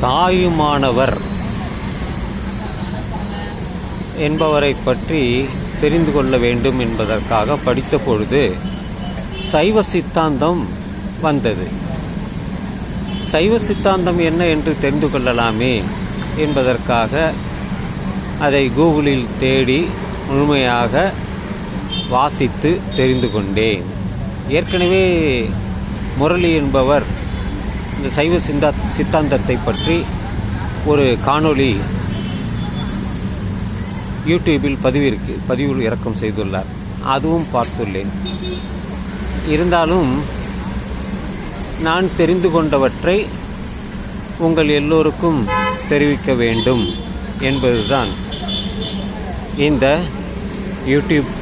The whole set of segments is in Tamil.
தாயுமானவர் என்பவரை பற்றி தெரிந்து கொள்ள வேண்டும் என்பதற்காக படித்த பொழுது சைவ சித்தாந்தம் வந்தது. சைவ சித்தாந்தம் என்ன என்று தெரிந்து கொள்ளலாமே என்பதற்காக அதை கூகுளில் தேடி முழுமையாக வாசித்து தெரிந்து கொண்டேன். ஏற்கனவே முரளி என்பவர் இந்த சைவ சிந்தா சித்தாந்தத்தை பற்றி ஒரு காணொளி யூடியூபில் பதிவிற்கு பதிவில் இறக்கம் செய்துள்ளார். அதுவும் பார்த்துள்ளேன். இருந்தாலும் நான் தெரிந்து கொண்டவற்றை உங்கள் எல்லோருக்கும் தெரிவிக்க வேண்டும் என்பதுதான் இந்த யூடியூப்.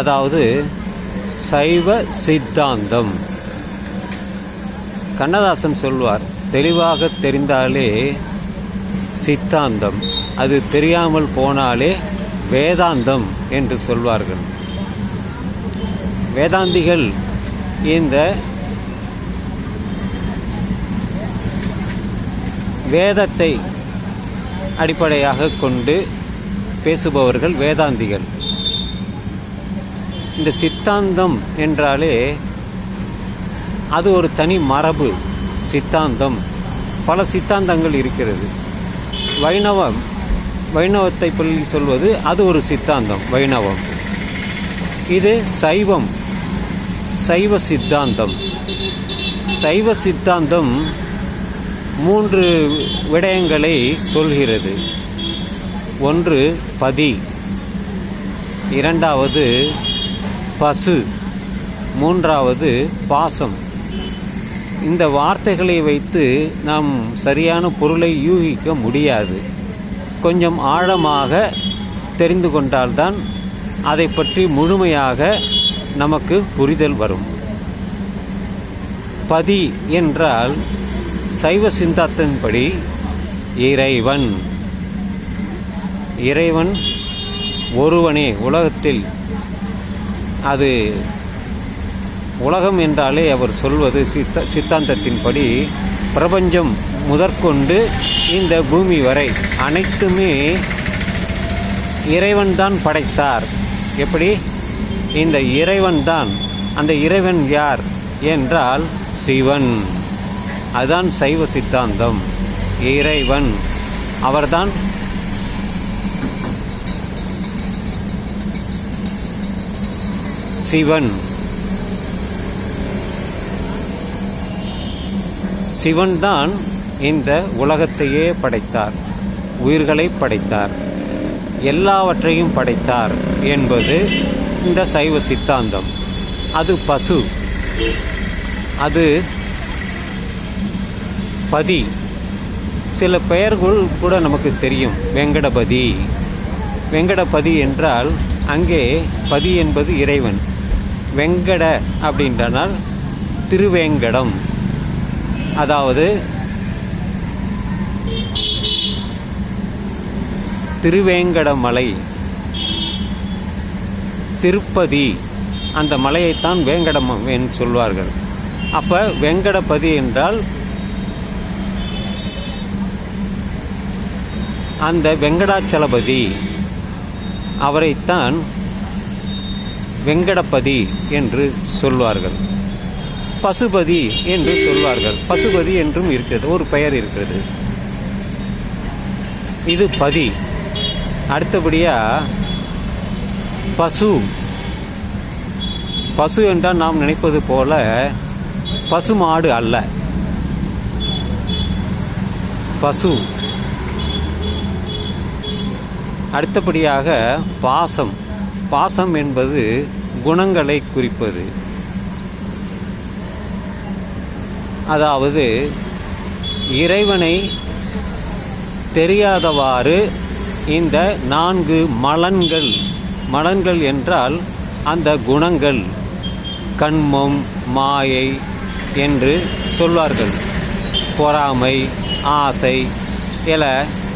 அதாவது சைவ சித்தாந்தம். கண்ணதாசன் சொல்வார் தெளிவாக தெரிந்தாலே சித்தாந்தம் அது தெரியாமல் போனாலே வேதாந்தம் என்று சொல்வார்கள். வேதாந்திகள் இந்த வேதத்தை அடிப்படையாக கொண்டு பேசுபவர்கள் வேதாந்திகள். இந்த சித்தாந்தம் என்றாலே அது ஒரு தனி மரபு சித்தாந்தம். பல சித்தாந்தங்கள் இருக்கிறது. வைணவம் வைணவத்தை பற்றி சொல்வது அது ஒரு சித்தாந்தம் வைணவம். இது சைவம் சைவ சித்தாந்தம். சைவ சித்தாந்தம் மூன்று விடயங்களை சொல்கிறது. ஒன்று பதி இரண்டாவது பசு. மூன்றாவது பாசம். இந்த வார்த்தைகளை வைத்து நாம் சரியான பொருளை யூகிக்க முடியாது. கொஞ்சம் ஆழமாக தெரிந்து கொண்டால்தான் அதை பற்றி முழுமையாக நமக்கு புரிதல் வரும். பதி என்றால் சைவ சிந்தாத்தின்படி இறைவன். இறைவன் ஒருவனே உலகத்தில் அது உலகம் என்றாலே அவர் சொல்வது சித்த சித்தாந்தத்தின்படி பிரபஞ்சம் முதற்கொண்டு இந்த பூமி வரை அனைத்துமே இறைவன்தான் படைத்தார். எப்படி? இந்த இறைவன்தான். அந்த இறைவன் யார் என்றால் சிவன். அதுதான் சைவ சித்தாந்தம். இறைவன். அவர்தான் சிவன். சிவன் தான் இந்த உலகத்தையே படைத்தார் உயிர்களை படைத்தார் எல்லாவற்றையும் படைத்தார் என்பது இந்த சைவ சித்தாந்தம். அது பசு. அது பதி. சில பெயர்கள் கூட நமக்கு தெரியும். வெங்கடபதி. வெங்கடபதி என்றால் அங்கே பதி என்பது இறைவன். வெங்கட அப்படின்றனால் திருவேங்கடம். அதாவது திருவேங்கடமலை. திருப்பதி. அந்த மலையைத்தான் வேங்கடம் என்று சொல்வார்கள். அப்போ வெங்கடபதி என்றால் அந்த வெங்கடாச்சலபதி. அவரைத்தான் வெங்கடபதி என்று சொல்வார்கள். பசுபதி என்று சொல்வார்கள். பசுபதி என்றும் இருக்கிறது. ஒரு பெயர் இருக்கிறது. இது பதி. அடுத்தபடியாக பசு. பசு என்றால் நாம் நினைப்பது போல பசுமாடு அல்ல. பசு. அடுத்தபடியாக பாசம். பாசம் என்பது குணங்களை குறிப்பது. அதாவது இறைவனை தெரியாதவாறு இந்த நான்கு மலன்கள் மலன்கள் என்றால் அந்த குணங்கள் கண்மம் மாயை என்று சொல்வார்கள். பொறாமை ஆசை என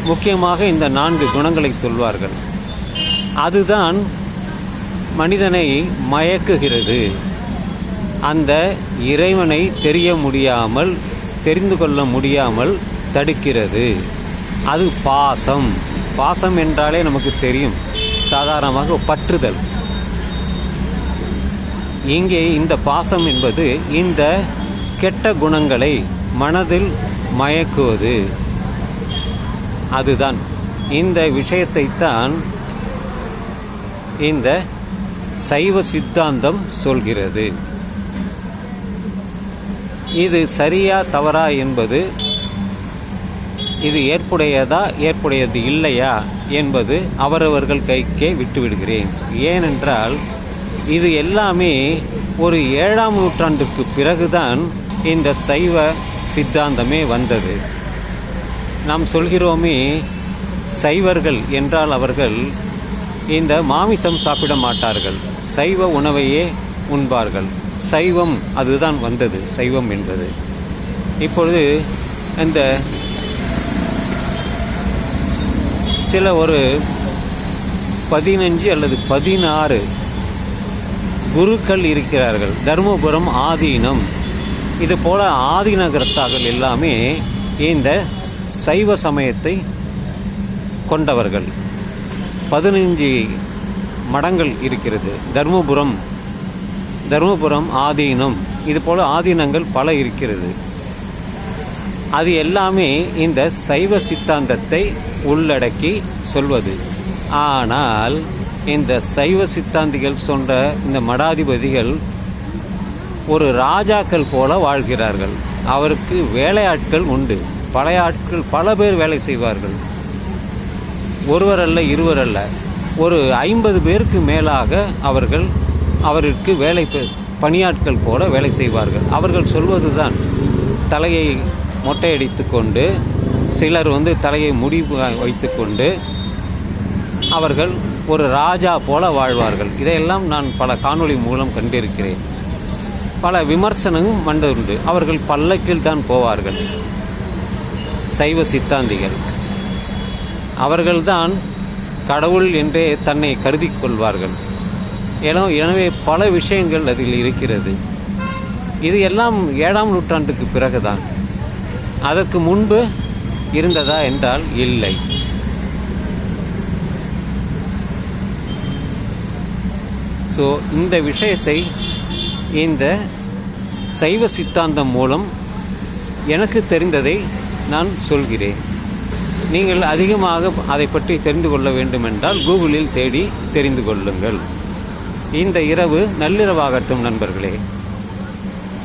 முக்கியமாக இந்த நான்கு குணங்களை சொல்வார்கள். அதுதான் மனிதனை மயக்குகிறது. அந்த இறைவனை தெரிய முடியாமல் தெரிந்து கொள்ள முடியாமல் தடுக்கிறது. அது பாசம். பாசம் என்றாலே நமக்கு தெரியும். சாதாரணமாக பற்றுதல். இங்கே இந்த பாசம் என்பது இந்த கெட்ட குணங்களை மனதில் மயக்குவது. அதுதான். இந்த விஷயத்தை தான் இந்த சைவ சித்தாந்தம் சொல்கிறது. இது சரியா தவறா என்பது இது ஏற்புடையதா ஏற்புடையது இல்லையா என்பது அவரவர்கள் கைக்கே விட்டுவிடுகிறேன். ஏனென்றால் இது எல்லாமே ஒரு ஏழாம் நூற்றாண்டுக்கு பிறகுதான் இந்த சைவ சித்தாந்தமே வந்தது. நாம் சொல்கிறோமே சைவர்கள் என்றால் அவர்கள் இந்த மாமிசம் சாப்பிட மாட்டார்கள். சைவ உணவையே உண்பார்கள். சைவம் அதுதான் வந்தது. சைவம் என்பது. இப்பொழுது இந்த சில ஒரு பதினஞ்சு அல்லது பதினாறு குருக்கள் இருக்கிறார்கள். தருமபுரம் ஆதீனம். இது போல ஆதீனகர்த்தாக்கள் எல்லாமே இந்த சைவ சமயத்தை கொண்டவர்கள். பதினஞ்சு மடங்கள் இருக்கிறது. தர்மபுரம் தருமபுரம் ஆதீனம். இது போல் ஆதீனங்கள் பல இருக்கிறது. அது எல்லாமே இந்த சைவ சித்தாந்தத்தை உள்ளடக்கி சொல்வது. ஆனால் இந்த சைவ சித்தாந்திகள் சொன்ன இந்த மடாதிபதிகள் ஒரு ராஜாக்கள் போல வாழ்கிறார்கள். அவருக்கு வேலையாட்கள் உண்டு. பழைய ஆட்கள் பல பேர் வேலை செய்வார்கள். ஒருவர் அல்ல இருவர் அல்ல. ஒரு ஐம்பது பேருக்கு மேலாக அவர்கள் அவருக்கு வேலை பெ- பணியாட்கள் போல வேலை செய்வார்கள். அவர்கள் சொல்வதுதான். தலையை மொட்டையடித்து கொண்டு சிலர் வந்து தலையை முடி வைத்துக்கொண்டு அவர்கள் ஒரு ராஜா போல வாழ்வார்கள். இதையெல்லாம் நான் பல காணொளி மூலம் கண்டிருக்கிறேன். பல விமர்சனமும் வந்ததுண்டு. அவர்கள் பல்லக்கில் தான் போவார்கள். சைவ சித்தாந்திகள். அவர்கள்தான் கடவுள் என்றே தன்னை கருதி கொள்வார்கள் எனவே பல விஷயங்கள் அதில் இருக்கிறது. இது எல்லாம் ஏழாம் நூற்றாண்டுக்கு பிறகுதான். அதற்கு முன்பு இருந்ததா என்றால் இல்லை. ஸோ இந்த விஷயத்தை இந்த சைவ சித்தாந்தம் மூலம் எனக்கு தெரிந்ததை நான் சொல்கிறேன். நீங்கள் அதிகமாக அதை பற்றி தெரிந்து கொள்ள வேண்டுமென்றால் கூகுளில் தேடி தெரிந்து கொள்ளுங்கள். இந்த இரவு நள்ளிரவாகட்டும் நண்பர்களே.